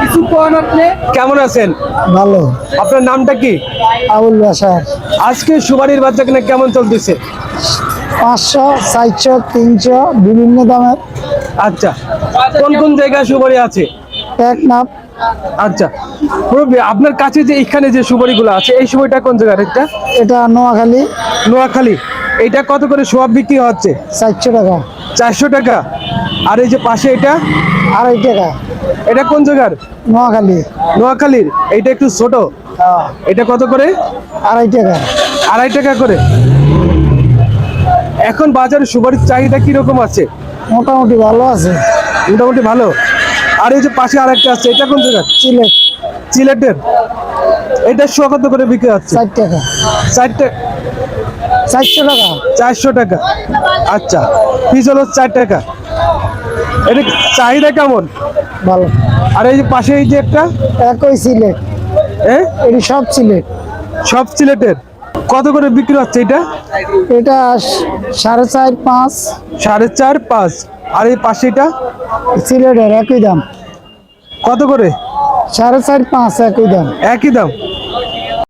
কিছু আপনি? কেমন আছেন? ভালো। আপনার নামটা কি? আবুল বাসার আজকে সুবারির বাচ্চা কিনা কেমন চলতেছে? পাঁচশো চারশো তিনশো বিভিন্ন দামের। আচ্ছা কোন কোন জায়গায় সুপারি আছে? এক নাপ। আচ্ছা মুরব্বী আপনার কাছে যে এখানে যে সুপারিগুলো আছে এই সময়টা কোন জায়গার এটা? এটা নোয়াখালী। নোয়াখালী। এটা কত করে সোয়াব বিক্রি হচ্ছে? চারশো টাকা। চারশো টাকা। আর এই যে পাশে এটা? আড়াই টাকা। এটা কোন জায়গার? নোয়াখালী। নোয়াখালীর? এইটা একটু ছোট। হ্যাঁ, এটা কত করে? আড়াই টাকা। আড়াই টাকা করে। এখন বাজারে সুপারির চাহিদা কীরকম আছে? মোটামুটি ভালো আছে। মোটামুটি ভালো? আর এই যে পাশে আরেকটা আছে এটা কোন জায়গা সিলেট সিলেটের এটা শো কত করে বিক্রি হচ্ছে? চার টাকা। চারটে চারশো টাকা। চারশো টাকা। আচ্ছা পিস হলো চার টাকা। এটা চাহিদা কেমন? ভালো। আর এই যে পাশে এই যে একটা? একই সিলেট। হ্যাঁ এটি সব সিলেট। সব সিলেটের। কত করে বিক্রি হচ্ছে এটা? এটা সাড়ে চার পাঁচ। সাড়ে চার পাঁচ। আর এই পাশে এটা? সিলেটের একই দাম। কত করে? সাড়ে চার পাঁচ একই দাম। একই দাম।